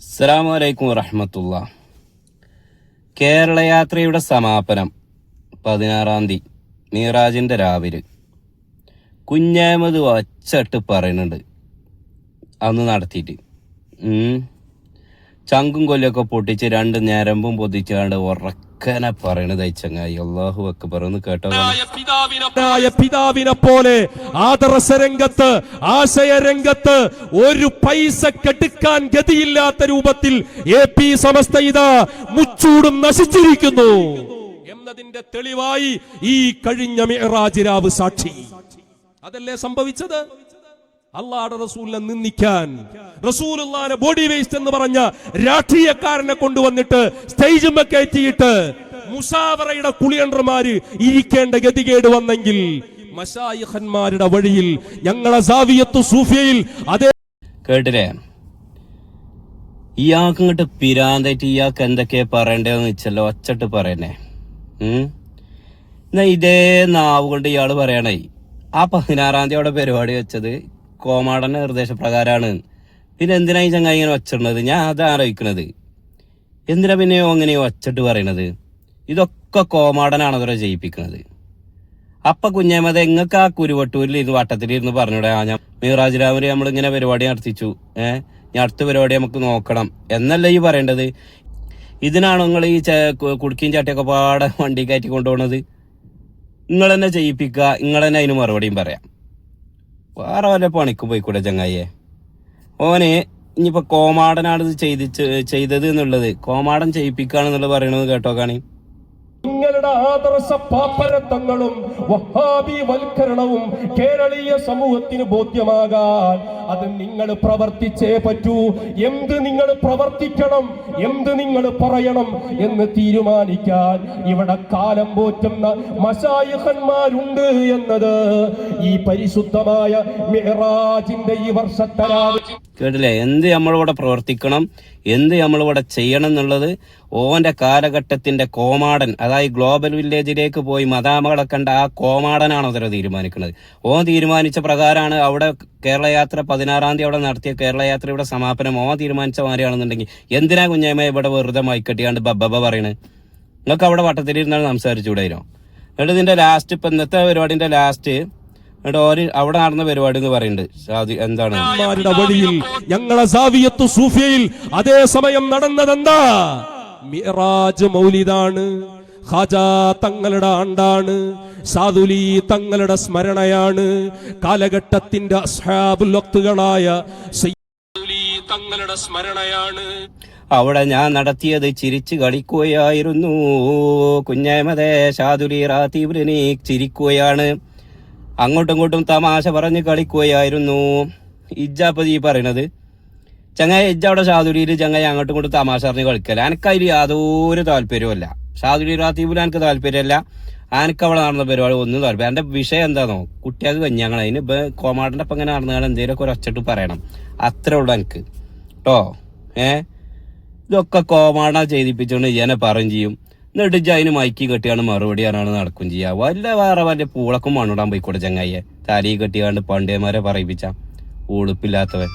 അസ്സലാമു അലൈക്കും വറഹമത്തുള്ള. കേരളയാത്രയുടെ സമാപനം പതിനാറാം തീയതി മീറാജിന്റെ രാവിലെ. കുഞ്ഞാമത് വച്ചിട്ട് പറയുന്നുണ്ട് അന്ന് നടത്തിയിട്ട്. ചങ്കും കൊല്ലൊക്കെ പൊട്ടിച്ച് രണ്ട് ഞരമ്പും പൊതിച്ചാണ്ട് ഉറക്കനെ പറയണത് ചങ്ങായി അള്ളാഹു ഒക്കെ പറയുന്നു കേട്ടോ പിതാവിനെ പോലെ ആദർശ രംഗത്ത് ആശയ രംഗത്ത് ഒരു പൈസ കെടുക്കാൻ ഗതിയില്ലാത്ത രൂപത്തിൽ എ പി സമസ്ത ഇതാ മുച്ചൂടും നശിച്ചിരിക്കുന്നു. എന്നതിന്റെ തെളിവായി ഈ കഴിഞ്ഞ മേറാജിരാവ് രാവ് സാക്ഷി. അതല്ലേ സംഭവിച്ചത്? അള്ളാടെ റസൂലിനെ നിന്ദിക്കാൻ. റസൂലുള്ളാനെ ബോഡി വേസ്റ്റ് എന്ന് പറഞ്ഞ രാഷ്ട്രീയക്കാരനെ കൊണ്ടുവന്നിട്ട് സ്റ്റേജുമ്മ കയറ്റിയിട്ട് മുസാവറയുടെ കുളിയണ്ടർമാര് ഇരിക്കേണ്ട ഗതികേട് വന്നെങ്കിൽ മഷായിഖന്മാരുടെ വഴിയിൽ ഞങ്ങളെ സാവിയത്ത് സൂഫിയയിൽ അതേ കേട്ടില്ലേ? ഇയാൾക്ക് ഇങ്ങോട്ട് പിരാന്തായിട്ട് ഇയാൾക്ക് എന്തൊക്കെയാ പറയണ്ടെന്ന് വെച്ചല്ലോ ഒച്ചട്ട് പറയണേ എന്നാ ഇതേ നാവ് കൊണ്ട് ഇയാൾ പറയണേ. ആ പതിനാറാം തീയതി അവിടെ പരിപാടി വെച്ചത് കോമാടന്റെ നിർദ്ദേശപ്രകാരമാണ് പിന്നെ എന്തിനാ ഈ ചങ്ങായി ഇങ്ങനെ ഒച്ചിടുന്നത് ഞാൻ അത് ആലോചിക്കണത് എന്തിനാ പിന്നെ അങ്ങനെ ഒച്ചിട്ട് പറയണത് ഇതൊക്കെ കോമാടനാണ് അവരെ ജയിപ്പിക്കുന്നത്. അപ്പൊ കുഞ്ഞേമത എങ്ങക്ക് ആ കുരുവട്ടൂരിൽ ഇരുന്ന് വട്ടത്തിലിരുന്ന് പറഞ്ഞൂടെ. ആ ഞാൻ മീറാജ് രാവിലെ നമ്മളിങ്ങനെ പരിപാടി നടത്തിച്ചു. ഏഹ് ഞാൻ അടുത്ത പരിപാടി നമുക്ക് നോക്കണം. എന്നല്ല ഈ പറയേണ്ടത്? ഇതിനാണോ നിങ്ങൾ ഈ കുടുക്കിയും ചട്ടിയൊക്കെ പാടെ വണ്ടി കയറ്റി കൊണ്ടുപോകുന്നത് നിങ്ങൾ തന്നെ ചെയ്യിപ്പിക്കുക നിങ്ങൾ തന്നെ അതിന് മറുപടിയും പറയാം. വേറെ വല്ല പണിക്ക് പോയിക്കൂടെ ചങ്ങായിയെ? ഓന് ഇനിയിപ്പോ കോമാടനാണ് ഇത് ചെയ്ത് ചെയ്തത് എന്നുള്ളത്. കോമാടൻ ചെയ്യിപ്പിക്കുകയാണെന്നുള്ളത് പറയണത് കേട്ടോ നിങ്ങളുടെ ആദർശ പാപ്പരത്വങ്ങളും വഹാബി വൽക്കരണവും കേരളീയ സമൂഹത്തിന് ബോധ്യമാകാൻ അത് നിങ്ങൾ പ്രവർത്തിച്ചേ പറ്റൂ. എന്ത് നിങ്ങൾ പ്രവർത്തിക്കണം എന്ത് നിങ്ങൾ പറയണം എന്ന് തീരുമാനിക്കാൻ ഇവിടെ കാലം പോറ്റുന്ന മശായുഹന്മാരുണ്ട് എന്നത് ഈ പരിശുദ്ധമായ മിഹ്റാജിന്റെ ഈ വർഷത്തരാവ് കേട്ടില്ലേ? എന്ത് നമ്മളിവിടെ പ്രവർത്തിക്കണം? എന്ത് നമ്മളിവിടെ ചെയ്യണം എന്നുള്ളത് ഓന്റെ കാലഘട്ടത്തിന്റെ കോമാടൻ അതായത് ഗ്ലോബൽ വില്ലേജിലേക്ക് പോയി മതാമകളെ കണ്ട ആ കോമാടനാണ് അതിനെ തീരുമാനിക്കുന്നത്. ഓൻ തീരുമാനിച്ച പ്രകാരമാണ് അവിടെ കേരളയാത്ര പതിനാറാം തീയതി അവിടെ നടത്തിയ കേരള ഇവിടെ സമാപനം. ഓൻ തീരുമാനിച്ച മാതിരിയാണെന്നുണ്ടെങ്കിൽ എന്തിനാ കുഞ്ഞമ്മ ഇവിടെ വെറുതെ മൈക്കട്ടിയാണ്ട് ബബ്ബബ പറയണത് നിങ്ങൾക്ക് അവിടെ വട്ടത്തിലിരുന്നാണ് സംസാരിച്ചുകൂടായിരുന്നോ എന്നിട്ട് ഇതിന്റെ ലാസ്റ്റ് ഇപ്പൊ ഇന്നത്തെ പരിപാടിന്റെ ലാസ്റ്റ് എന്നിട്ട് ഓര് അവിടെ നടന്ന പരിപാടി എന്ന് പറയുന്നുണ്ട് സാദി എന്താണ് വഴിയിൽ ഞങ്ങളെ സാവിയത്ത് സൂഫിയയിൽ അതേ സമയം നടന്നതെന്താ? മിറാജ് മൗലിദാണ് ഖാജ തങ്ങളുടെ ആണ്ടാണ് സാദുലി തങ്ങളുടെ സ്മരണയാണ് കാലഘട്ടത്തിന്റെ സയ്യിദുലി തങ്ങളുടെ സ്മരണയാണ്. അവിടെ ഞാൻ നടത്തിയത് ചിരിച്ചു കളിക്കുകയായിരുന്നു. കുഞ്ഞേമതേ ഷാദുലി റാത്തീബ്രിനി ചിരിക്കുകയാണ്. അങ്ങോട്ടും ഇങ്ങോട്ടും തമാശ പറഞ്ഞ് കളിക്കുകയായിരുന്നു. ഇജ്ജാപ്പത് ഈ പറയണത്. ചങ്ങായി ഇജ്ജ അവിടെ ഷാദുരിയിൽ ചങ്ങായി അങ്ങോട്ടും ഇങ്ങോട്ടും തമാശ പറഞ്ഞ് കളിക്കല. എനിക്കതിൽ യാതൊരു താല്പര്യവുമല്ല. ഷാദുരി റാത്തീബിൽ എനിക്ക് താല്പര്യമല്ല. എനിക്ക് അവിടെ നടന്ന പരിപാടി ഒന്നും താല്പര്യം എന്റെ വിഷയം എന്താണോ കുട്ടികൾക്ക് കഞ്ഞാങ്ങൾ അതിന് ഇപ്പൊ കോമാടിന്റെ അപ്പം ഇങ്ങനെ നടന്നാൽ എന്തെങ്കിലുമൊക്കെ ഒരു ഒച്ചട്ട് പറയണം. അത്രേ ഉള്ളൂ എനിക്ക് കേട്ടോ ഏ? ഇതൊക്കെ കോമാട ചെയ്തിപ്പിച്ചുകൊണ്ട് ഇജനെ പറയും ചെയ്യും. എന്നിട്ട് ഇജ്ജ് അതിന് മൈക്കി കെട്ടിയാണ് മറുപടി ആണ് നടക്കും ചെയ്യുക വല്ല വേറെ വല്ല പൂളക്കും മണ്ണിടാൻ പോയിക്കോട്ടെ ചങ്ങായിയെ. തലയിൽ കെട്ടിയാണ്ട് പണ്ടേമാരെ പറയിപ്പിച്ച. ഉളുപ്പില്ലാത്തവൻ